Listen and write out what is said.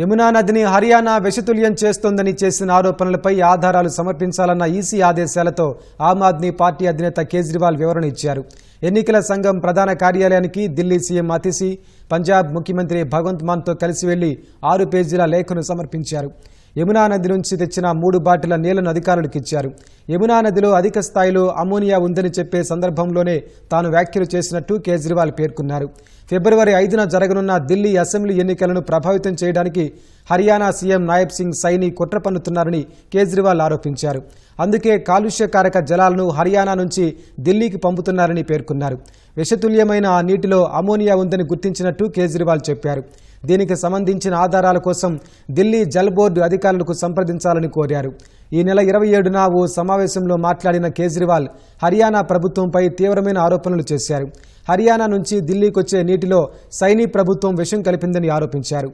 యమునా నదిని హర్యానా విషతుల్యం చేస్తోందని చేసిన ఆరోపణలపై ఆధారాలు సమర్పించాలన్న ఈసీ ఆదేశాలతో ఆమ్ ఆద్మీ పార్టీ అధినేత కేజ్రీవాల్ వివరణ ఇచ్చారు. ఎన్నికల సంఘం ప్రధాన కార్యాలయానికి ఢిల్లీ సీఎం అతిసి పంజాబ్ ముఖ్యమంత్రి భగవంత్ మాన్తో కలిసి వెళ్ళి ఆరు పేజీల లేఖను సమర్పించారు. యమునా నది నుంచి తెచ్చిన మూడు బాటిల నీళ్ళను అధికారులకు ఇచ్చారు. యమునా నదిలో అధిక స్థాయిలో అమోనియా ఉందని చెప్పే సందర్భంలోనే తాను వ్యాఖ్యలు చేసినట్టు కేజ్రీవాల్ పేర్కొన్నారు. ఫిబ్రవరి ఐదున జరగనున్న ఢిల్లీ అసెంబ్లీ ఎన్నికలను ప్రభావితం చేయడానికి హర్యానా సీఎం నాయబ్ సింగ్ సైని కుట్ర పన్నుతున్నారని కేజ్రీవాల్ ఆరోపించారు. అందుకే కాలుష్యకారక జలాలను హర్యానా నుంచి ఢిల్లీకి పంపుతున్నారని పేర్కొన్నారు. విషతుల్యమైన ఆ నీటిలో అమోనియా ఉందని గుర్తించినట్టు కేజ్రీవాల్ చెప్పారు. దీనికి సంబంధించిన ఆధారాల కోసం ఢిల్లీ జల్ బోర్డు అధికారులకు సంప్రదించాలని కోరారు. ఈ నెల ఇరవై ఏడున ఓ సమావేశంలో మాట్లాడిన కేజ్రీవాల్ హర్యానా ప్రభుత్వంపై తీవ్రమైన ఆరోపణలు చేశారు. హర్యానా నుంచి ఢిల్లీకొచ్చే నీటిలో సైనీ ప్రభుత్వం విషం కలిపిందని ఆరోపించారు.